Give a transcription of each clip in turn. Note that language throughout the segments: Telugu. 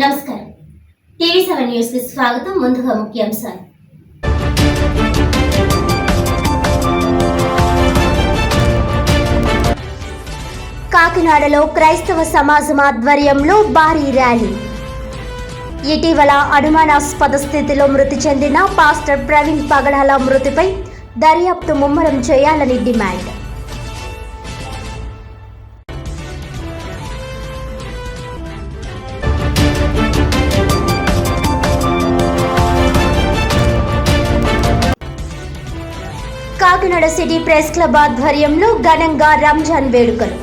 నమస్కారం. టీవీ సెవెన్ న్యూస్కి స్వాగతం. ముందుగా ముఖ్యాంశాలు. కాకినాడలో క్రైస్తవ సమాజం ఆధ్వర్యంలో భారీ ర్యాలీ. ఇటీవల అనుమానాస్పద స్థితిలో మృతి చెందిన పాస్టర్ ప్రవీణ్ పగడాల మృతిపై దర్యాప్తు ముమ్మరం చేయాలని demand. Kakinada city press club ఆధ్వర్యంలో ఘనంగా రంజాన్ వేడుకలు.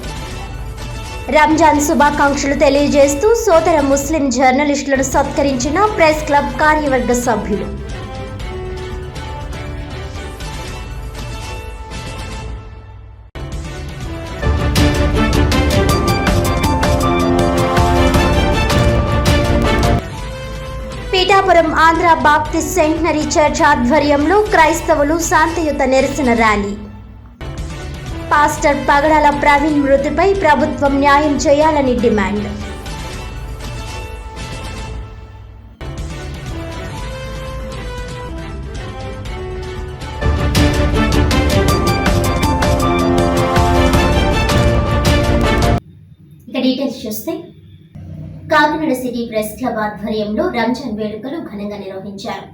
రంజాన్ శుభాకాంక్షలు తెలియజేస్తూ సోదర ముస్లిం జర్నలిస్టులను సత్కరించిన ప్రెస్ క్లబ్ కార్యవర్గ సభ్యులు. Pithapuram Andhra Baptist centenary church ఆధ్వర్యంలో క్రైస్తవులు శాంతియుత నిరసన ర్యాలీ. పాస్టర్ పగడాల ప్రవీణ్ మృతిపై ప్రభుత్వం న్యాయం చేయాలని డిమాండ్. ఇక డీటెయిల్స్ చూస్తే కాకినాడ సిటీ ప్రెస్ క్లబ్ ఆధ్వర్యంలో రంజాన్ వేడుకలు ఘనంగా నిర్వహించారు.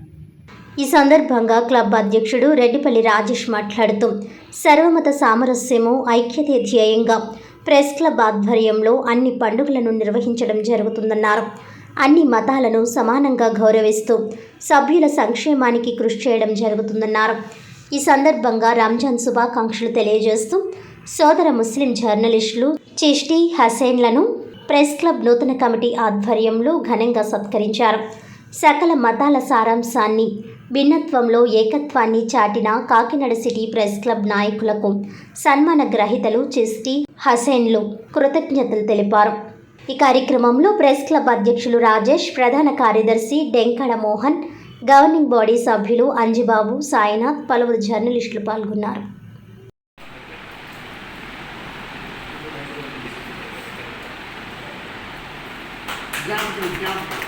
ఈ సందర్భంగా క్లబ్ అధ్యక్షుడు రెడ్డిపల్లి రాజేష్ మాట్లాడుతూ సర్వమత సామరస్యము ఐక్యతే ధ్యేయంగా ప్రెస్ క్లబ్ ఆధ్వర్యంలో అన్ని పండుగలను నిర్వహించడం జరుగుతుందన్నారు. అన్ని మతాలను సమానంగా గౌరవిస్తూ సభ్యుల సంక్షేమానికి కృషి చేయడం జరుగుతుందన్నారు. ఈ సందర్భంగా రంజాన్ శుభాకాంక్షలు తెలియజేస్తూ సోదర ముస్లిం జర్నలిస్టులు చిష్టి హసేన్లను ప్రెస్ క్లబ్ నూతన కమిటీ ఆధ్వర్యంలో ఘనంగా సత్కరించారు. సకల మతాల సారాంశాన్ని భిన్నత్వంలో ఏకత్వాన్ని చాటిన కాకినాడ సిటీ ప్రెస్ క్లబ్ నాయకులకు సన్మాన గ్రహీతలు చిస్టి హసేన్లు కృతజ్ఞతలు తెలిపారు. ఈ కార్యక్రమంలో ప్రెస్ క్లబ్ అధ్యక్షులు రాజేష్ ప్రధాన కార్యదర్శి డెంకడ మోహన్ గవర్నింగ్ బాడీ సభ్యులు అంజిబాబు సాయినాథ్ పలువురు జర్నలిస్టులు పాల్గొన్నారు. Bianco e bianco.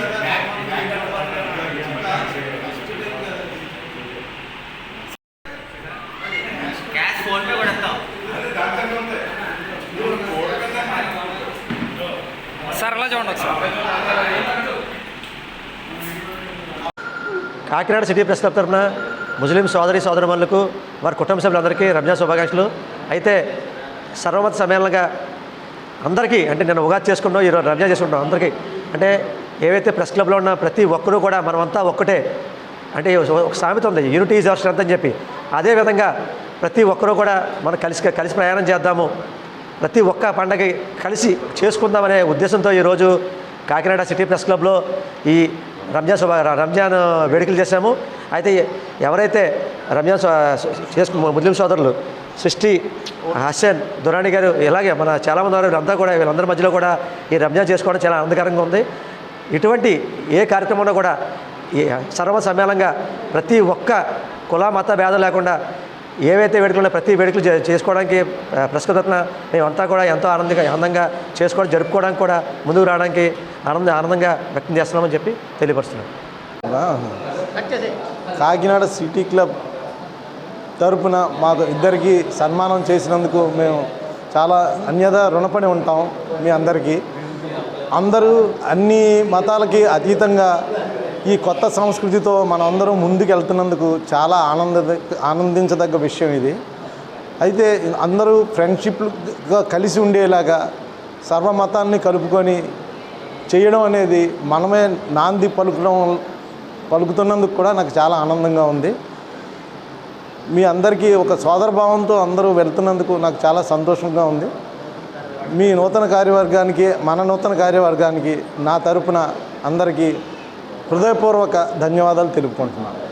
కదా చూడండి ఒకసారి కాకినాడ సిటీ ప్రెస్ క్లబ్ తరఫున ముస్లిం సోదరి సోదరుమణులకు వారి కుటుంబ సభ్యులందరికీ రంజాన్ శుభాకాంక్షలు. అయితే సర్వమత సమ్మేళనంగా అందరికీ అంటే నేను ఉగాది చేసుకుంటాం ఈరోజు రంజాన్ చేసుకుంటాం అందరికీ. అంటే ఏవైతే ప్రెస్ క్లబ్లో ఉన్న ప్రతి ఒక్కరూ కూడా మనమంతా ఒక్కటే అంటే ఒక సామెత ఉంది యూనిటీ ఈజ్ అవర్ స్ట్రెంత్ అని చెప్పి. అదేవిధంగా ప్రతి ఒక్కరూ కూడా మనం కలిసి కలిసి ప్రయాణం చేద్దాము. ప్రతి ఒక్క పండగ కలిసి చేసుకుందామనే ఉద్దేశంతో ఈరోజు కాకినాడ సిటీ ప్రెస్ క్లబ్లో ఈ రంజాన్ శుభ రంజాన్ వేడుకలు చేశాము. అయితే ఎవరైతే రంజాన్ సో- చేసుకు ముస్లిం సోదరులు సృష్టి హసన్ దురాణి గారు ఇలాగే మన చాలామంది వారు వీళ్ళంతా కూడా వీళ్ళందరి మధ్యలో కూడా ఈ రంజాన్ చేసుకోవడం చాలా ఆనందకరంగా ఉంది. ఇటువంటి ఏ కార్యక్రమంలో కూడా సర్వ సమ్మేళనంగా ప్రతి ఒక్క కుల మత భేదం లేకుండా ఏవైతే వేడుకలు ఉన్నాయో ప్రతి వేడుకలు చేసుకోవడానికి ఆ, మేమంతా కూడా ఎంతో ఆనందంగా ఆనందంగా చేసుకోవడం జరుపుకోవడానికి కూడా ముందుకు రావడానికి ఆనంద ఆనందంగా వ్యక్తం చేస్తున్నామని చెప్పి తెలియపరుస్తున్నాం. కాకినాడ సిటీ క్లబ్ తరపున మాకు ఇద్దరికి సన్మానం చేసినందుకు మేము చాలా అన్యద రుణపడి ఉంటాం మీ అందరికీ. అందరూ అన్ని మతాలకి అతీతంగా ఈ కొత్త సంస్కృతితో మనమందరం ముందుకెళ్తున్నందుకు ముందుకు వెళ్తున్నందుకు చాలా ఆనంద ఆనందించదగ్గ విషయం ఇది. అయితే అందరూ ఫ్రెండ్షిప్గా కలిసి ఉండేలాగా సర్వమతాన్ని కలుపుకొని చేయడం అనేది మనమే నాంది పలుకడం పలుకుతున్నందుకు కూడా నాకు చాలా ఆనందంగా ఉంది. మీ అందరికీ ఒక సోదరభావంతో అందరూ వెళ్తున్నందుకు నాకు చాలా సంతోషంగా ఉంది. మీ నూతన కార్యవర్గానికి మన నూతన కార్యవర్గానికి నా తరపున అందరికీ హృదయపూర్వక ధన్యవాదాలు తెలుపుకుంటున్నాను.